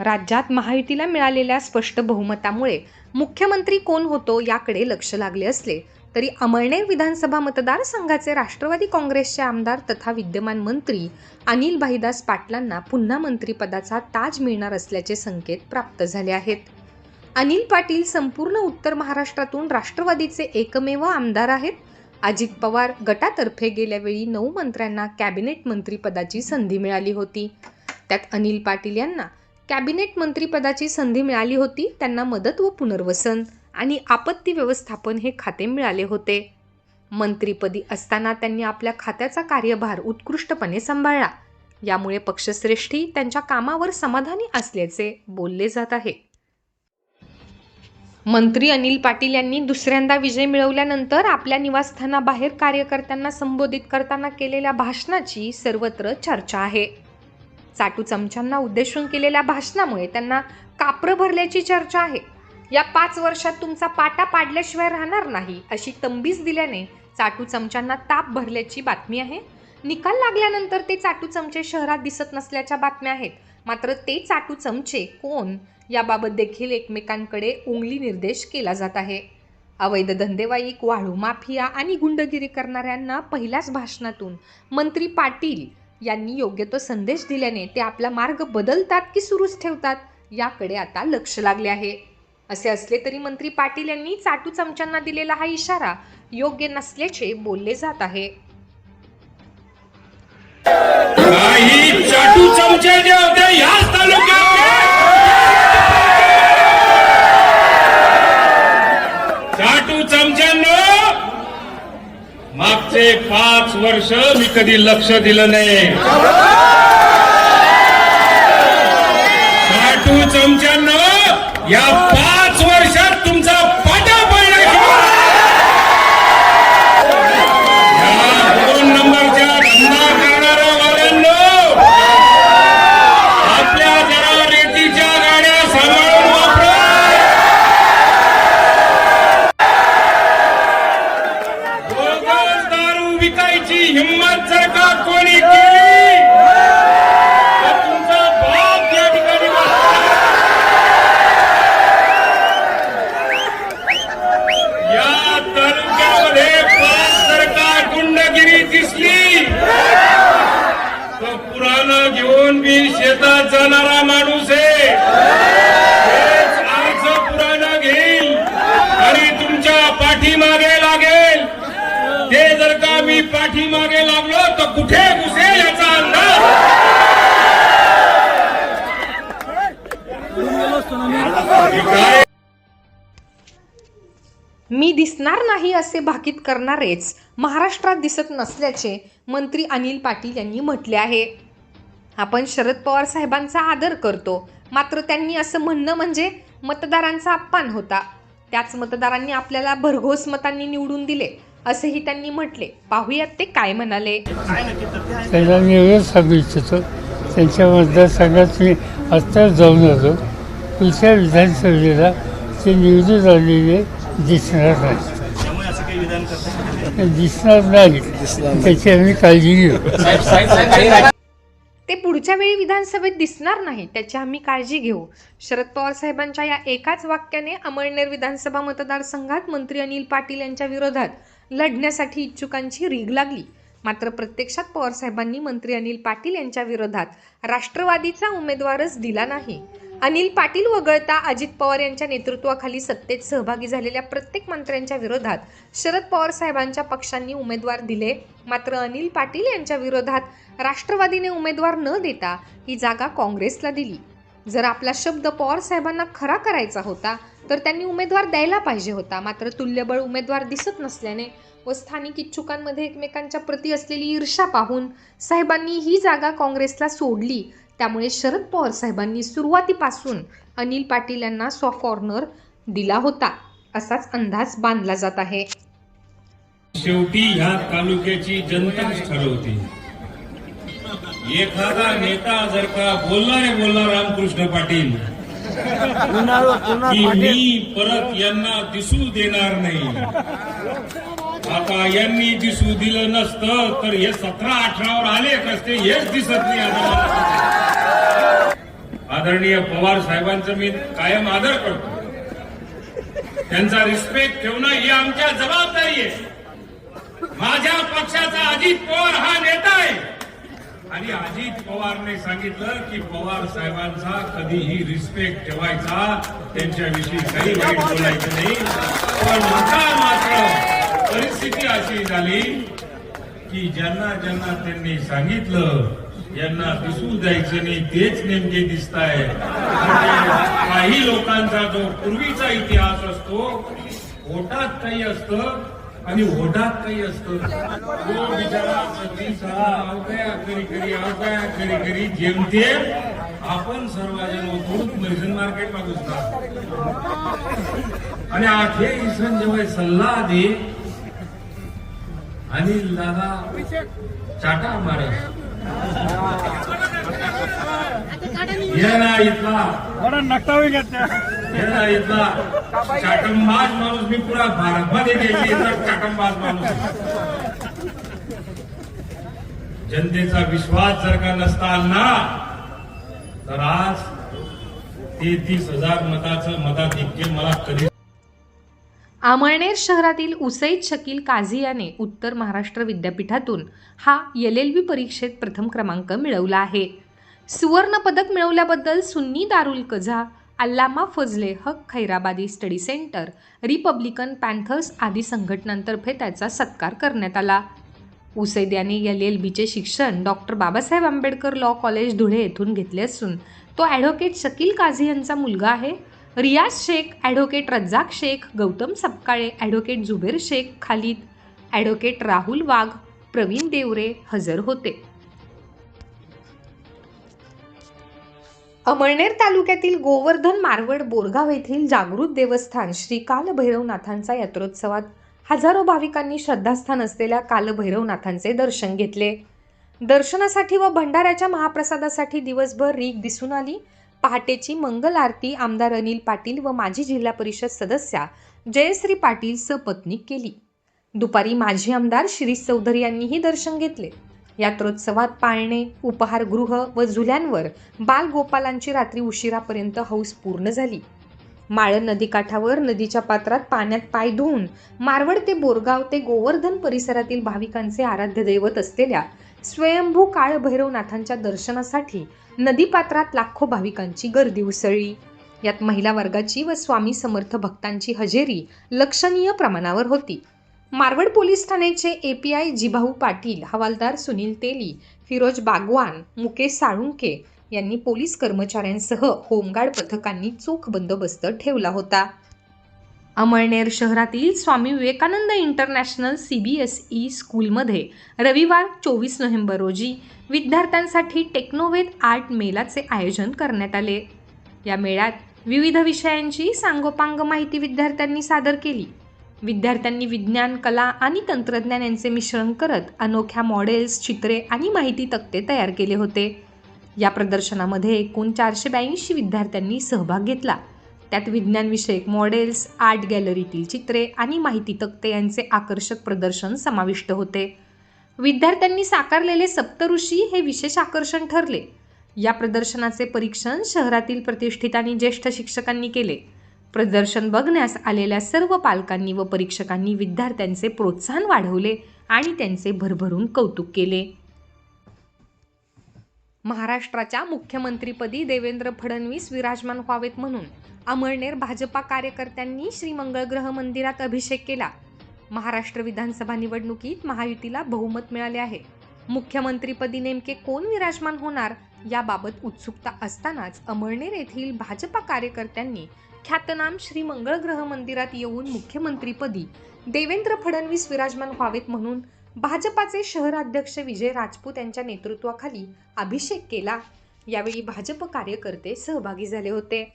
राज्यात महायुतीला मिळालेल्या स्पष्ट बहुमतामुळे मुख्यमंत्री कोण होतो याकडे लक्ष लागले असले तरी अमळनेर विधानसभा मतदारसंघाचे राष्ट्रवादी काँग्रेसचे आमदार तथा विद्यमान मंत्री अनिल भाईदास पाटलांना पुन्हा मंत्रिपदाचा ताज मिळणार असल्याचे संकेत प्राप्त झाले आहेत. अनिल पाटील संपूर्ण उत्तर महाराष्ट्रातून राष्ट्रवादीचे एकमेव आमदार आहेत. अजित पवार गटातर्फे गेल्यावेळी नऊ मंत्र्यांना कॅबिनेट मंत्रिपदाची संधी मिळाली होती. त्यात अनिल पाटील यांना कॅबिनेट मंत्रिपदाची संधी मिळाली होती त्यांना मदत व पुनर्वसन आणि आपत्ती व्यवस्थापन हे खाते मिळाले होते. मंत्रिपदी असताना त्यांनी आपल्या खात्याचा कार्यभार उत्कृष्टपणे सांभाळला. यामुळे पक्षश्रेष्ठी त्यांच्या कामावर समाधानी असल्याचे बोलले जात आहे. मंत्री अनिल पाटील यांनी दुसऱ्यांदा विजय मिळवल्यानंतर आपल्या निवासस्थानाबाहेर कार्यकर्त्यांना संबोधित करताना केलेल्या भाषणाची सर्वत्र चर्चा आहे. चाटू चमच्यांना उद्देशून केलेल्या भाषणामुळे त्यांना काप्रं भरल्याची चर्चा आहे. या पाच वर्षात तुमचा पाटा पाडल्याशिवाय राहणार नाही अशी तंबीज दिल्याने चाटू चमच्यांना ताप भरल्याची बातमी आहे. निकाल लागल्यानंतर ते चाटू चमचे शहरात दिसत नसल्याच्या बातम्या आहेत. मात्र ते चाटू चमचे कोण याबाबत देखील एकमेकांकडे उंगली निर्देश केला जात आहे. अवैध धंदेवाईक वाळू माफिया आणि गुंडगिरी करणाऱ्यांना पहिल्याच भाषणातून मंत्री पाटील यांनी योग्य तो संदेश दिल्याने ते आपला मार्ग बदलतात की सुरूच ठेवतात याकडे आता लक्ष लागले आहे. असे असले तरी मंत्री पाटील यांनी चाटू चमच्यांना दिलेला हा इशारा योग्य नसल्याचे बोलले जात आहे काही चाटू चमचे जे होते ह्याच तालुक्यात चाटू चमच्यांनो मागचे पाच वर्ष मी कधी लक्ष दिलं नाही. चाटू चमच्यानं या पाच वर्षात तुमचा पाटा पडला या दोन नंबरच्या धंदा करणाऱ्या वाल्यांनो आपल्या जरा रेतीच्या गाड्या सांभाळून वापरा बोगस दारू विकायची हिंमत जर का कोणी केली तर तुमचा बाप या ठिकाणी बसला. या तालुक्यामध्ये पाच जर का गुंडगिरी दिसली तर पुराणं घेऊन मी शेतात जाणारा माणूस आहे तेच अर्ज पुराणं घेईल आणि तुमच्या पाठीमागे लागेल ते जर का मी पाठीमागे लागलो तर कुठे घुसेल याचा अंदाज? मी दिसणार नाही असे भाकीत करणारेच महाराष्ट्रात दिसत नसल्याचे मंत्री अनिल पाटील यांनी म्हटले आहे. आपण शरद पवार साहेबांचा आदर करतो. मात्र त्यांनी असं म्हणणं म्हणजे मतदारांचा अपमान होता. त्याच मतदारांनी आपल्याला भरघोस मतांनी निवडून दिले. असेही त्यांनी म्हटले. पाहूयात ते काय म्हणाले. त्याला मी एवढंच सांगू इच्छितो. त्यांच्या मतदारसंघात मी आत्ता जाऊन आलो. पुढच्या विधानसभेला ते निवडून आलेले दिसणार नाही. दिसणार नाही. त्याची आम्ही काळजी घेऊ. ते पुढच्या वेळी विधानसभेत दिसणार नाही त्याची आम्ही काळजी घेऊ. शरद पवार साहेबांच्या या एकाच वाक्याने अमळनेर विधानसभा मतदारसंघात मंत्री अनिल पाटील यांच्या विरोधात लढण्यासाठी इच्छुकांची रीग लागली. मात्र प्रत्यक्षात पवार साहेबांनी मंत्री अनिल पाटील यांच्या विरोधात राष्ट्रवादीचा उमेदवारच दिला नाही. अनिल पाटील वगळता अजित पवार यांच्या नेतृत्वाखाली सत्तेत सहभागी झालेल्या प्रत्येक मंत्र्यांच्या विरोधात शरद पवार साहेबांच्या पक्षांनी उमेदवार दिले. मात्र अनिल पाटील यांच्या विरोधात राष्ट्रवादीने उमेदवार न देता ही जागा काँग्रेसला दिली. जर आपला शब्द पवार साहेबांना खरा करायचा होता तर त्यांनी उमेदवार द्यायला पाहिजे होता. मात्र तुल्यबळ उमेदवार दिसत नसल्याने व स्थानिक इच्छुकांमध्ये एकमेकांच्या प्रती असलेली ईर्षा पाहून साहेबांनी ही जागा काँग्रेसला सोडली. त्यामुळे शरद पवार साहेबांनी सुरुवातीपासून अनिल पाटील यांना सॉफ्ट कॉर्नर दिला होता. असाच अंदाज बांधला जात आहे. शेवटी ह्या तालुक्याची जनताच ठरवते. एखादा नेता जर का बोलला रे बोलला रामकृष्ण पाटील की मी परत यांना दिसू देणार नाही. आता यांनी दिसू दिलं नसतं तर हे सतरा अठरावर आले कसते हेच दिसत नाही आता. आदरणीय पवार साहेबांचं मी कायम आदर करतो. त्यांचा रिस्पेक्ट ठेवणं ही आमच्या जबाबदारी आहे. माझ्या पक्षाचा अजित पवार हा नेता आहे. आणि अजित पवारने सांगितलं की पवार साहेबांचा कधीही रिस्पेक्ट ठेवायचा त्यांच्याविषयी काही वाईट बोलायचं नाही. पण आता मात्र परिस्थिती अशी झाली की ज्यांना ज्यांना त्यांनी सांगितलं यांना दिसू द्यायचं नाही तेच नेमके दिसत आहे काही लोकांचा जो पूर्वीचा इतिहास असतो पोटात काही असतं आणि ओढात काही असतं. तो बिचारा सारा अवघ्या कधी कधी अवघ्या कधी कधी जेमतेम आपण सर्वजण होतो मेडिसिन मार्केट मा घुसतात आणि आखे इसण जेव्हा सल्ला दे आणि दादा चाटा मारस ये ना इथला. बरं नकटावी इथला चाटंबाज माणूस मी पुरा भारतमध्ये गेली इथला चाटंबाज माणूस. जनतेचा विश्वास जर का नसता ना तर आज तेहतीस हजार मताचं मताधिक्य मला कधी अमळनेर शहरातील उसैद शकील काझी याने उत्तर महाराष्ट्र विद्यापीठातून हा एल एल बी परीक्षेत प्रथम क्रमांक मिळवला आहे. सुवर्णपदक मिळवल्याबद्दल Sunni Darul कझा Allama Fazle Haq Khairabadi study centre Republican Panthers आदी संघटनांतर्फे त्याचा सत्कार करण्यात आला. उसैद याने एल एल बीचे शिक्षण doctor Babasaheb Ambedkar law college Dhule येथून घेतले असून तो ॲडव्होकेट शकील काझी यांचा मुलगा आहे. Riyaz Shaikh advocate Razzak Shaikh Gautam Sapkale advocate Zuber Shaikh Khalid advocate Rahul Wagh Pravin Deore हजर होते. अमळनेर तालुक्यातील गोवर्धन मारवड बोरगाव येथील जागृत देवस्थान श्री कालभैरवनाथांचा यात्रोत्सवात हजारो भाविकांनी श्रद्धास्थान असलेल्या कालभैरवनाथांचे दर्शन घेतले. दर्शनासाठी व भंडाऱ्याच्या महाप्रसादासाठी दिवसभर रीग दिसून आली. पहाटेची मंगल आरती आमदार अनिल पाटील व माजी जिल्हा परिषद सदस्या जयश्री पाटील सपत्नीक केली. दुपारी माजी आमदार शिरीष चौधरी यांनीही दर्शन घेतले. यात्रोत्सवात पाळणे उपहारगृह व झुल्यांवर बालगोपालांची रात्री उशिरापर्यंत हौस पूर्ण झाली. माळण नदीकाठावर नदीच्या पात्रात पाण्यात पाय धुवून मारवड ते बोरगाव ते गोवर्धन परिसरातील भाविकांचे आराध्य दैवत असलेल्या स्वयंभू काळभैरवनाथांच्या दर्शनासाठी नदीपात्रात लाखो भाविकांची गर्दी उसळली. यात महिला वर्गाची व स्वामी समर्थ भक्तांची हजेरी लक्षणीय प्रमाणावर होती. मारवड पोलीस ठाण्याचे A P I Jibhau Patil havaldar Sunil Teli Firoz Bagwan Mukesh Salunke यांनी पोलीस कर्मचाऱ्यांसह होमगार्ड पथकांनी चोख बंदोबस्त ठेवला होता. अमळनेर शहरातील Swami Vivekananda international C B S E स्कूलमध्ये रविवार चोवीस नोव्हेंबर रोजी विद्यार्थ्यांसाठी टेक्नोवेद आर्ट मेलाचे आयोजन करण्यात आले. या मेळ्यात विविध विषयांची सांगोपांग माहिती विद्यार्थ्यांनी सादर केली. विद्यार्थ्यांनी विज्ञान कला आणि तंत्रज्ञान यांचे मिश्रण करत अनोख्या मॉडेल्स चित्रे आणि माहिती तक्ते तयार केले होते. या प्रदर्शनामध्ये एकूण चारशे ब्याऐंशी विद्यार्थ्यांनी सहभाग घेतला. त्यात विज्ञानविषयक मॉडेल्स आर्ट गॅलरीतील चित्रे आणि माहिती तक्ते यांचे आकर्षक प्रदर्शन समाविष्ट होते. विद्यार्थ्यांनी साकारलेले सप्तऋषी हे विशेष आकर्षण ठरले. या प्रदर्शनाचे परीक्षण शहरातील प्रतिष्ठित आणि ज्येष्ठ शिक्षकांनी केले. प्रदर्शन बघण्यास आलेल्या सर्व पालकांनी व परीक्षकांनी विद्यार्थ्यांचे प्रोत्साहन वाढवले आणि त्यांचे भरभरून कौतुक केले. महाराष्ट्राच्या मुख्यमंत्रीपदी देवेंद्र फडणवीस विराजमान व्हावेत म्हणून अमळनेर भाजपा कार्यकर्त्यांनी श्रीमंगळग्रह मंदिरात अभिषेक केला. महाराष्ट्र विधानसभा निवडणुकीत महायुतीला बहुमत मिळाले आहे. मुख्यमंत्रीपदी नेमके कोण विराजमान होणार याबाबत उत्सुकता असतानाच अमळनेर येथील भाजपा कार्यकर्त्यांनी ख्यातनाम श्री मंगळग्रह मंदिरात येऊन मुख्यमंत्रीपदी देवेंद्र फडणवीस विराजमान व्हावेत म्हणून भाजपाचे शहराध्यक्ष विजय राजपूत यांच्या नेतृत्वाखाली अभिषेक केला. यावेळी भाजप कार्यकर्ते सहभागी झाले होते.